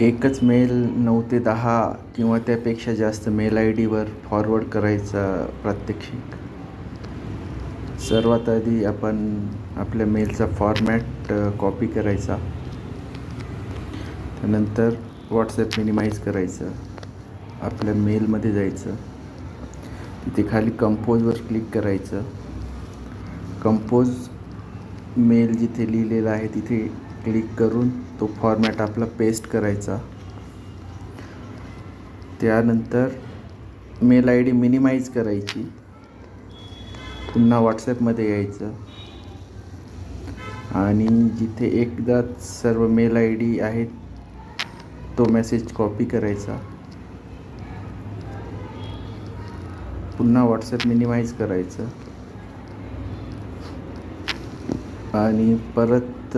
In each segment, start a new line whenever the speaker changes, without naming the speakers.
एकच मेल नऊ ते दहा किंवा त्यापेक्षा जास्त मेल आय डीवर फॉरवर्ड करायचा प्रात्यक्षिक. सर्वात आधी आपण आपल्या मेलचा फॉर्मॅट कॉपी करायचा. त्यानंतर व्हॉट्सॲप मिनिमाइज करायचं. आपल्या मेलमध्ये जायचं. तिथे खाली कंपोजवर क्लिक करायचं. कंपोज मेल जिथे लिहिलेला आहे तिथे क्लिक करून तो फॉर्मॅट आपला पेस्ट करायचा. त्यानंतर मेल आय डी मिनिमाइज करायची. पुन्हा व्हॉट्सॲपमध्ये यायचं. आणि जिथे एकदाच सर्व मेल आय डी आहेत तो मेसेज कॉपी करायचा. पुन्हा व्हॉट्सॲप मिनिमाइज करायचं. आणि परत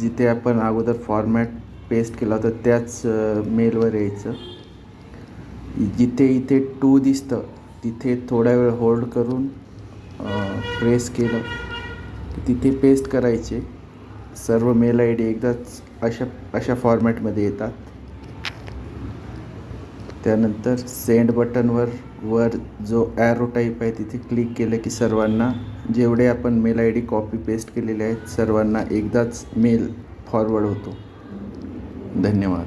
जिथे आपण अगोदर फॉर्मॅट पेस्ट केला होता त्याच मेलवर यायचं. जिथे इथे टू दिसतं तिथे थोडा वेळ होल्ड करून प्रेस केलं तिथे पेस्ट करायचे. सर्व मेल आय डी एकदाच अशा अशा फॉर्मॅटमध्ये येतात. त्यानंतर सेंड बटनवर वर जो ॲरो टाईप आहे तिथे क्लिक केलं की सर्वांना जेवढे आपण mail I D copy paste केलेले आहेत सर्वांना एकदाच मेल फॉरवर्ड होतो. धन्यवाद.